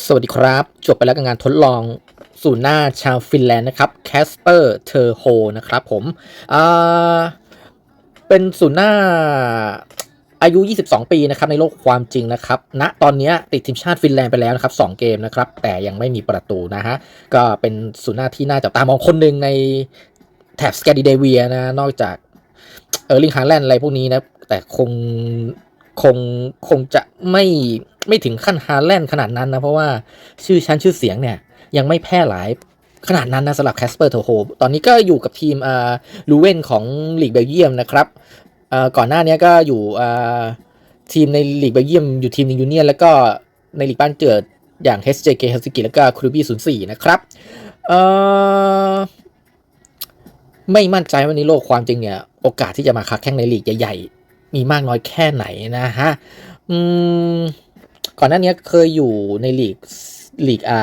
สวัสดีครับ จบไปแล้วกับงานทดลองศูนย์หน้าชาวฟินแลนด์นะครับแคสเปอร์เทอร์โฮนะครับผมเป็นศูนย์หน้าอายุ 22 ปีนะครับในโลกความจริงนะครับณตอนนี้ติดทีมชาติฟินแลนด์ไปแล้วนะครับ2เกมนะครับ แต่ยังไม่มีประตูนะฮะ ก็เป็นศูนย์หน้าที่น่าจับตามองคนหนึ่งในแถบสแกนดิเนเวียนะนอกจากเออร์ลิงฮาแลนด์อะไรพวกนี้นะ แต่คงคงคงจะไม่ ไม่ถึงขั้นฮาแลนด์ขนาดนั้นนะ เพราะว่าชื่อชั้นชื่อเสียงเนี่ย ยังไม่แพร่หลายขนาดนั้นนะสำหรับแคสเปอร์เทอร์โฮตอนนี้ก็อยู่กับทีมอ่าลูเวนของลีกเบลเยียมนะครับอ่าก่อนหน้านี้ก็อยู่อ่าทีมในลีกเบลเยียมอยู่ทีมในยูเนียนแล้วก็ในลีกบ้านเกิดอย่าง HJK Helsinki แล้วก็ครูบี้04นะครับเอ่อไม่มั่นใจว่าในโลกความจริงเนี่ย โอกาสที่จะมาค้าแข่งในลีกใหญ่ ๆ มีมากน้อยแค่ไหนนะฮะ อืม ก่อนหน้านี้เคยอยู่ในลีกลีกอา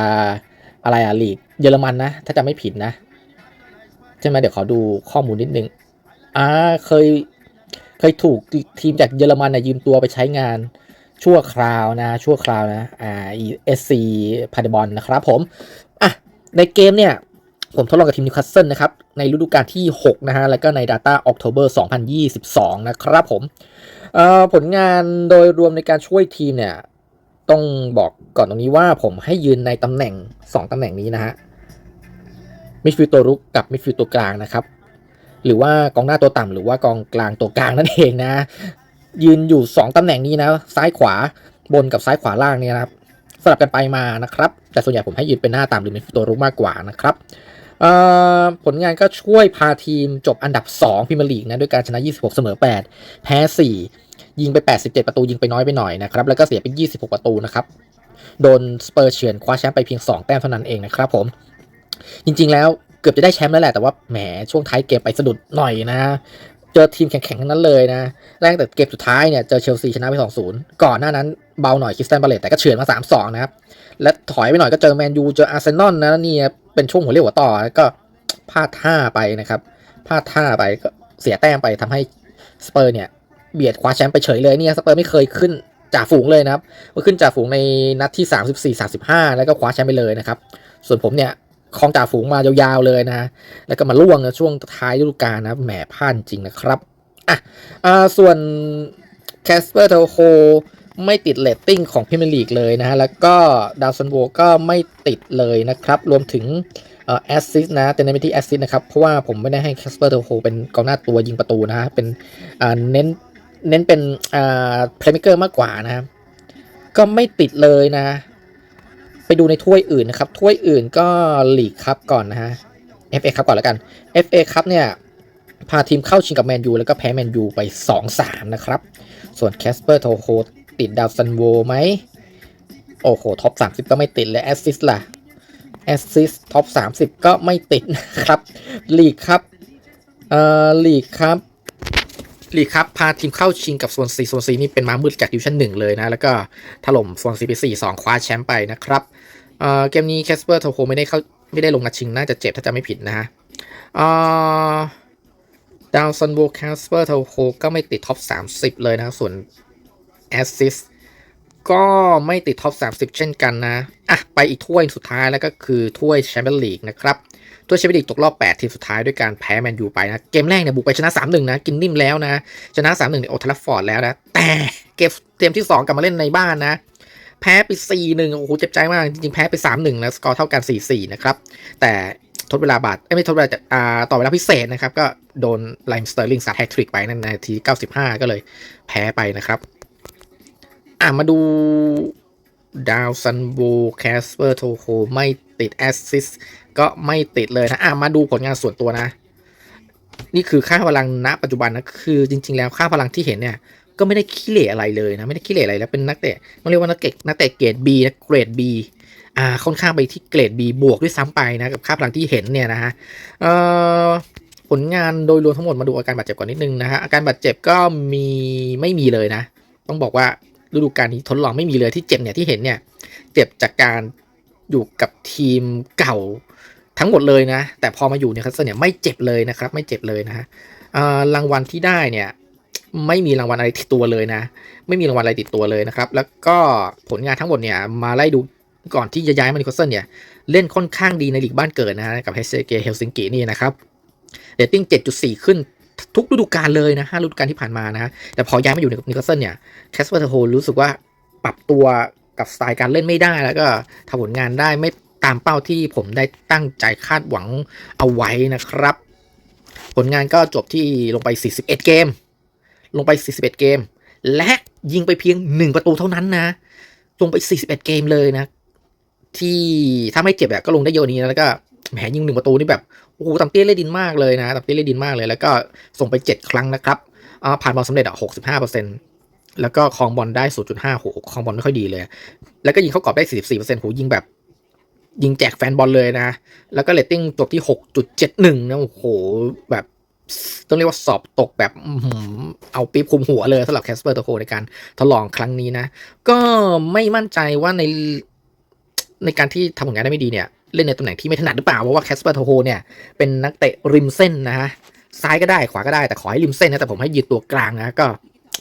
อะไรอะลีกเยอรมันนะ ถ้าจำไม่ผิดนะใช่ไหมเดี๋ยวขอดูข้อมูลนิดนึงอ่าเคยเคยถูกทีมจากเยอรมันนะยืมตัวไปใช้งานชั่วคราวนะ ชั่วคราวนะอ่าเอสซีพาเดบอลนะครับผมอะในเกมเนี่ยผมทดลองกับทีมนิวคาสเซิลนะครับ ในฤดูกาลที่ 6 นะฮะ แล้วก็ใน Data October 2022 นะครับผมเอ่อผลงานโดยรวมในการช่วยทีมเนี่ย ต้องบอกก่อนตรงนี้ว่าผมให้ยืนในตำแหน่ง 2ตำแหน่งนี้นะฮะมิดฟิลด์ตัวรุกกับมิดฟิลด์ตัวกลางนะครับ หรือว่ากองหน้าตัวต่ำหรือว่ากองกลางตัวกลางนั่นเองนะ ยืนอยู่ 2ตำแหน่งนี้นะ ซ้ายขวาบนกับซ้ายขวาล่างเนี่ยนะครับสลับกันไปมานะครับ แต่ส่วนใหญ่ผมให้ยืนเป็นหน้าต่ำหรือมิดฟิลตัวรุกมากกว่านะครับผลงานก็ช่วยพาทีมจบอันดับ 2พรีเมียร์ลีกนะด้วยการชนะ 26 เสมอ 8 แพ้ 4 ยิงไป 87 ประตูยิงไปน้อยไปหน่อยนะครับ แล้วก็เสียไป 26 ประตูนะครับ โดนสเปอร์เฉือนคว้าแชมป์ไปเพียง 2 แต้มเท่านั้นเองนะครับผม จริงๆแล้วเกือบจะได้แชมป์แล้วแหละ แต่ว่าแหมช่วงท้ายเกมไปสะดุดหน่อยนะ เจอทีมแข็งๆทั้งนั้นเลยนะแรกแต่เกมสุดท้ายเนี่ยเจอเชลซีชนะไป 2-0 ก่อนหน้านั้นเบาหน่อยคริสตันบาเลตแต่ก็เฉือนมา 3-2 นะครับ และถอยไปหน่อยก็เจอแมนยูเจออาร์เซนอลนะนี่เป็นช่วงหัวเรียวหัวต่อก็พลาดท่าไปนะครับพลาดท่าไปก็เสียแต้มไปทำให้สเปอร์เนี่ย เบียดคว้าแชมป์ไปเฉยเลยเนี่ยสเปอร์ไม่เคยขึ้นจ่าฝูงเลยนะครับมาขึ้นจ่าฝูงในนัดที่ 34 35 แล้วก็คว้าแชมป์ไปเลยนะครับ ส่วนผมเนี่ยครองจ่าฝูงมายาวๆเลยนะ แล้วก็มาล่วงในช่วงท้ายฤดูกาลนะแหมพลาดจริงนะครับอะอ่าส่วนแคสเปอร์เทลโฮไม่ติดเลตติ้งของพรีเมียร์ลีกเลยนะฮะ แล้วก็ดาวซันโวก็ไม่ติดเลยนะครับ รวมถึงแอสซิสนะแต่ในม่ที่แอสซิสนะครับ เพราะว่าผมไม่ได้ให้แคสเปอร์เทโฮเป็นกองหน้าตัวยิงประตูนะฮะ เป็นเน้น เน้นเป็นอ่าเพลย์เมเกอร์มากกว่านะครับ ก็ไม่ติดเลยนะ ไปดูในถ้วยอื่นนะครับ ถ้วยอื่นก็ลีกคัพก่อนนะฮะ FA คัพก่อนแล้วกัน FA คัพเนี่ย พาทีมเข้าชิงกับแมนยูแล้วก็แพ้แมนยูไป 2-3 นะครับ ส่วนแคสเปอร์โทโฮติดดาวซันโวไหม โอ้โห ท็อป 30 ก็ไม่ติดเลยแอสซิสล่ะแอสซิสท็อป 30 ก็ไม่ติดนะครับลีกครับเอ่อลีกครับ ลีกครับพาทีมเข้าชิงกับโซนซีโซนซีนี่เป็นม้ามืดจากดิวชั่นหนึ่งเลยนะ แล้วก็ถล่มโซนซีไปสี่สองคว้าแชมป์ไปนะครับเอ่อเกมนี้แคสเปอร์โทโฮไม่ได้เข้าไม่ได้ลงนัดชิงน่าจะเจ็บถ้าจะไม่ผิดนะฮะเอ่อดาวซันโวแคสเปอร์โทโฮก็ไม่ติดท็อป 30 เลยนะส่วนแอสซิส ก็ไม่ติดท็อป 30 เช่นกันนะ อะ ไปอีกถ้วยสุดท้ายแล้วก็คือถ้วยแชมเปี้ยนลีกนะครับ ถ้วยแชมเปี้ยนลีกตกรอบ 8 ทีมสุดท้ายด้วยการแพ้แมนยูไปนะ เกมแรกเนี่ยบุกไปชนะ 3-1 นะ กินนิ่มแล้วนะ ชนะ 3-1ในโอทัลฟอร์ดแล้วนะ แต่เกมเกมที่ 2 กลับมาเล่นในบ้านนะ แพ้ไป 4-1 โอ้โห เจ็บใจมาก จริงๆ แพ้ไป 3-1แล้วสกอร์เท่ากัน 4-4 นะครับ แต่ทดเวลาบาดเอ้ยไม่ทดเวลาจะอ่าต่อเวลาพิเศษนะครับ ก็โดนไลม์สเตอร์ลิงซัดแฮตทริกไปนั่นนาที 95 ก็เลยแพ้ไปนะครับ อะมาดูดาวซันโบแคสเปอร์โทโฮไม่ติดแอสซิสก็ไม่ติดเลยนะ อะมาดูผลงานส่วนตัวนะ นี่คือค่าพลังณ ปัจจุบันนะ คือจริง ๆ แล้วค่าพลังที่เห็นเนี่ย ก็ไม่ได้ขี้เหร่อะไรเลยนะ ไม่ได้ขี้เหร่อะไรแล้วเป็นนักเตะต้องเรียกว่านักเตะนักเตะเกรด B นะเกรด B อ่าค่อนข้างไปที่เกรด B บวกด้วยซ้ำไปนะ กับค่าพลังที่เห็นเนี่ยนะฮะเอ่อผลงานโดยรวมทั้งหมดมาดูอาการบาดเจ็บก่อนนิดนึงนะฮะอาการบาดเจ็บก็มีไม่มีเลยนะ ต้องบอกว่า ฤดูกาลนี้ทดลองไม่มีเลยที่เจ็บเนี่ยที่เห็นเนี่ยเจ็บจากการอยู่กับทีมเก่าทั้งหมดเลยนะ แต่พอมาอยู่เนี่ยคัสเซิลเนี่ยไม่เจ็บเลยนะครับ ไม่เจ็บเลยนะฮะรางวัลที่ได้เนี่ยไม่มีรางวัลอะไรติดตัวเลยนะ ไม่มีรางวัลอะไรติดตัวเลยนะครับ แล้วก็ผลงานทั้งหมดเนี่ยมาไล่ดูก่อนที่จะย้ายมานิโคลสันเนี่ยเล่นค่อนข้างดีในลีกบ้านเกิดนะฮะกับ HCK เฮลซิงกินี่นะครับเรตติ้ง7.4 ขึ้น ทุกฤดูกาลเลยนะห้าฤดูกาลที่ผ่านมานะฮะแต่พอย้ายมาอยู่ในนิโคลสันเนี่ยแคสเปอร์เทโฮรู้สึกว่าปรับตัวกับสไตล์การเล่นไม่ได้แล้วก็ทำผลงานได้ไม่ตามเป้าที่ผมได้ตั้งใจคาดหวังเอาไว้นะครับ ผลงานก็จบที่ลงไป 41 เกม ลงไป 41 เกม และยิงไปเพียง 1 ประตูเท่านั้นนะ ลงไป 41 เกมเลยนะ ที่ถ้าไม่เจ็บอะก็ลงได้เยอะนี้นะแล้วก็ แหมยิงหนึ่งประตูนี่แบบโอ้โหตัมเตี้ยเล่ดินมากเลยนะตัมเตี้ยเล่ดินมากเลย แล้วก็ส่งไป 7 ครั้งนะครับอ่าผ่านบอลสำเร็จอะ65%แล้วก็ครองบอลได้0.5โหครองบอลไม่ค่อยดีเลย แล้วก็ยิงเข้ากรอบได้44%โหยิงแบบยิงแจกแฟนบอลเลยนะ แล้วก็เรตติ้งจบที่ 6.71 นะโอ้โห แบบต้องเรียกว่าสอบตกแบบเอาปี๊บคุมหัวเลยสำหรับแคสเปอร์โตโคในการทดลองครั้งนี้นะ ก็ไม่มั่นใจว่าในในการที่ทำผลงานได้ไม่ดีเนี่ย เล่นในตำแหน่งที่ไม่ถนัดหรือเปล่า เพราะว่าแคสเปอร์โตโคเนี่ยเป็นนักเตะริมเส้นนะฮะซ้ายก็ได้ขวาก็ได้แต่ขอให้ริมเส้นนะแต่ผมให้ยืนตัวกลางนะก็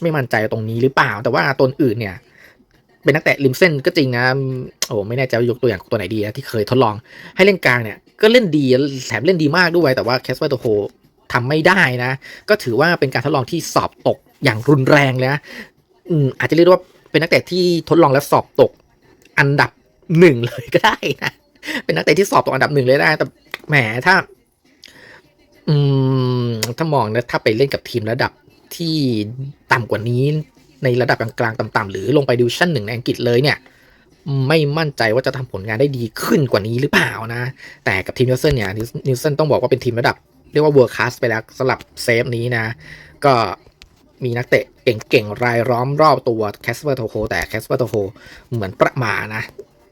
ไม่มั่นใจตรงนี้หรือเปล่า แต่ว่าตัวอื่นเนี่ย เป็นนักเตะริมเส้นก็จริงนะโอ้ไม่แน่ใจยกตัวอย่างตัวไหนดีนะที่เคยทดลองให้เล่นกลางเนี่ย ก็เล่นดีแถมเล่นดีมากด้วยแต่ว่าแคสเปอร์โตโคทำไม่ได้นะ ก็ถือว่าเป็นการทดลองที่สอบตกอย่างรุนแรงเลยนะอืมอาจจะเรียกว่าเป็นนักเตะที่ทดลองและสอบตกอันดับหนึ่งเลยก็ได้นะ เป็นนักเตะที่สอบตกอันดับหนึ่งเลยได้แต่แหมถ้า อืม ถ้ามองนะถ้าไปเล่นกับทีมระดับที่ต่ำกว่านี้ ในระดับกลางๆต่ำๆหรือลงไปดิวชั่นหนึ่งในอังกฤษเลยเนี่ย ไม่มั่นใจว่าจะทำผลงานได้ดีขึ้นกว่านี้หรือเปล่านะ แต่กับทีมนิวเซนเนี่ยนิวเซนต้องบอกว่าเป็นทีมระดับ เรียกว่าเวิร์คคลาสไปแล้วสำหรับเซฟนี้นะ ก็มีนักเตะเก่งๆ รายล้อมรอบตัวแคสเปอร์โทโคแต่แคสเปอร์โทโคเหมือนประมานะ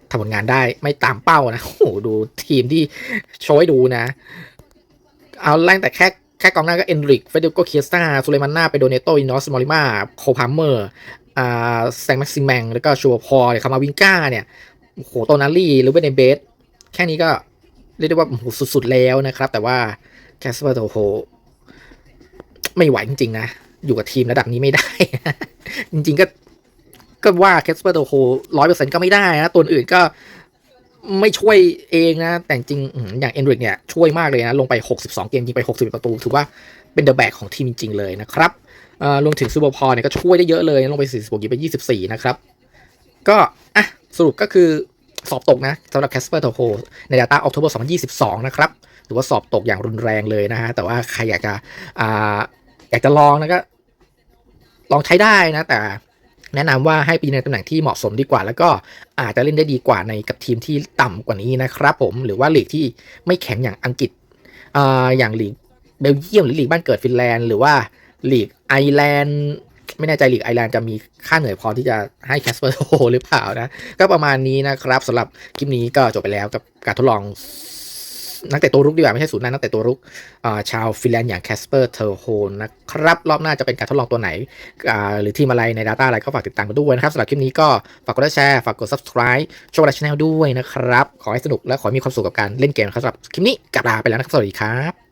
ทำผลงานได้ไม่ตามเป้านะ โอ้โหดูทีมที่โชว์ให้ดูนะ เอาแรงแต่แค่แค่กองหน้าก็เอนริกเฟเดโกเคียสตาซูเลมันนาเปโดเนโตอินอสมอริมาโคพาเมอร์อ่าแซงแม็กซิแมงแล้วก็ชัวพอลคามาวิงก้าเนี่ยโอ้โหโตนาลี่หรือเบเนเบสแค่นี้ก็เรียกได้ว่าโอ้โหสุดๆแล้วนะครับ แต่ว่าแคสเปอร์โตโฮไม่ไหวจริงๆนะ อยู่กับทีมระดับนี้ไม่ได้ จริงๆก็ ก็ว่าแคสเปอร์โตโฮร้อยเปอร์เซ็นต์ก็ไม่ได้นะตัวอื่นก็ไม่ช่วยเองนะ แต่จริงอย่างเอนริกเนี่ยช่วยมากเลยนะ ลงไป 62 เกมยิงไป 60 ประตู ถือว่าเป็นเดอะแบกของทีมจริง ๆ เลยนะครับเอ่อรวมถึงซูเปอร์พอลเนี่ยก็ช่วยได้เยอะเลยลงไป 46ยิงไป 24 นะครับ ก็อะสรุปก็คือสอบตกนะสำหรับ Casper t o h o ใน Data October 2022 นะครับถือว่าสอบตกอย่างรุนแรงเลยนะฮะ แต่ว่าใครอยากจะออยากจะลองนะก็ลองใช้ได้นะ แต่ แนะนำว่าให้ไปในตำแหน่งที่เหมาะสมดีกว่า แล้วก็อาจจะเล่นได้ดีกว่าในกับทีมที่ต่ำกว่านี้นะครับผมหรือว่าลีกที่ไม่แข็งอย่างอังกฤษอ่าอย่างลีกเบลเยียมหรือลีกบ้านเกิดฟินแลนด์หรือว่าลีกไอร์แลนด์ไม่แน่ใจลีกไอร์แลนด์จะมีค่าเหนื่อยพอที่จะให้แคสเปอร์โฮหรือเปล่านะ ก็ประมาณนี้นะครับสำหรับคลิปนี้ก็จบไปแล้วกับการทดลอง นักเตะตัวรุกดีกว่าไม่ใช่ศูนย์หน้านักเตะตัวรุกชาวฟินแลนด์อย่างแคสเปอร์เทอร์โฮนนะครับรอบหน้าจะเป็นการทดลองตัวไหน หรือทีมอะไรใน Data อะไรก็ฝากติดตามกันด้วยนะครับสำหรับคลิปนี้ก็ฝากกดแชร์ฝากกด subscribe ช่องเราช anel ด้วยนะครับ ขอให้สนุกและขอให้มีความสุขกับการเล่นเกมนะครับสำหรับคลิปนี้กลับลาไปแล้วนะครับสวัสดีครับ